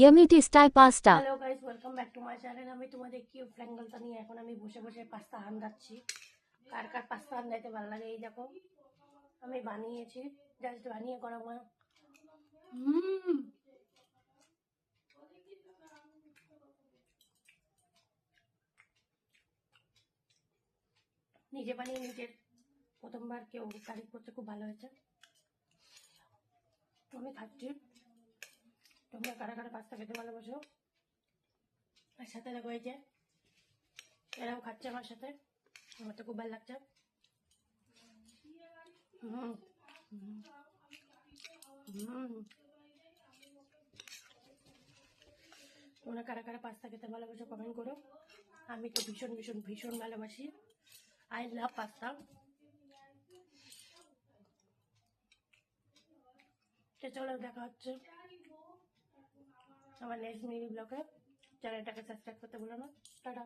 Yummy Style Pasta. Hello guys welcome back to my channel আমি তোমাদের cube ফ্ল্যাঙ্গলটা নিয়ে এখন আমি বসে বসে পাস্তা আন্দাচ্ছি কার কার পাস্তা আন্দাইতে ভালো লাগে এই দেখো। আমি বানিয়েছি জাস্ট বানিয়ে করা মা হুম। নিজে বানিয়ে নিজের প্রথমবার কেউ তারিফ করতে খুব ভালো হয়েছে। আমি খাচ্ছি। তোমরা কারা কারা পাস্তা খেতে ভালোবাসো? আর সাথে দেখো এই যে, এরাও খাচ্ছে আমার সাথে। আমার তো খুব ভালো লাগছে। হুম। হুম। তোমরা কারা কারা পাস্তা খেতে ভালোবাসো কমেন্ট করো। আমি তো ভীষণ ভীষণ ভীষণ ভালোবাসি। আই লাভ পাস্তা চলো দেখা হচ্ছে। আমার নেক্সট মিনি ব্লগে চ্যানেলটাকে সাবস্ক্রাইব করতে ভুলো না। টাটা।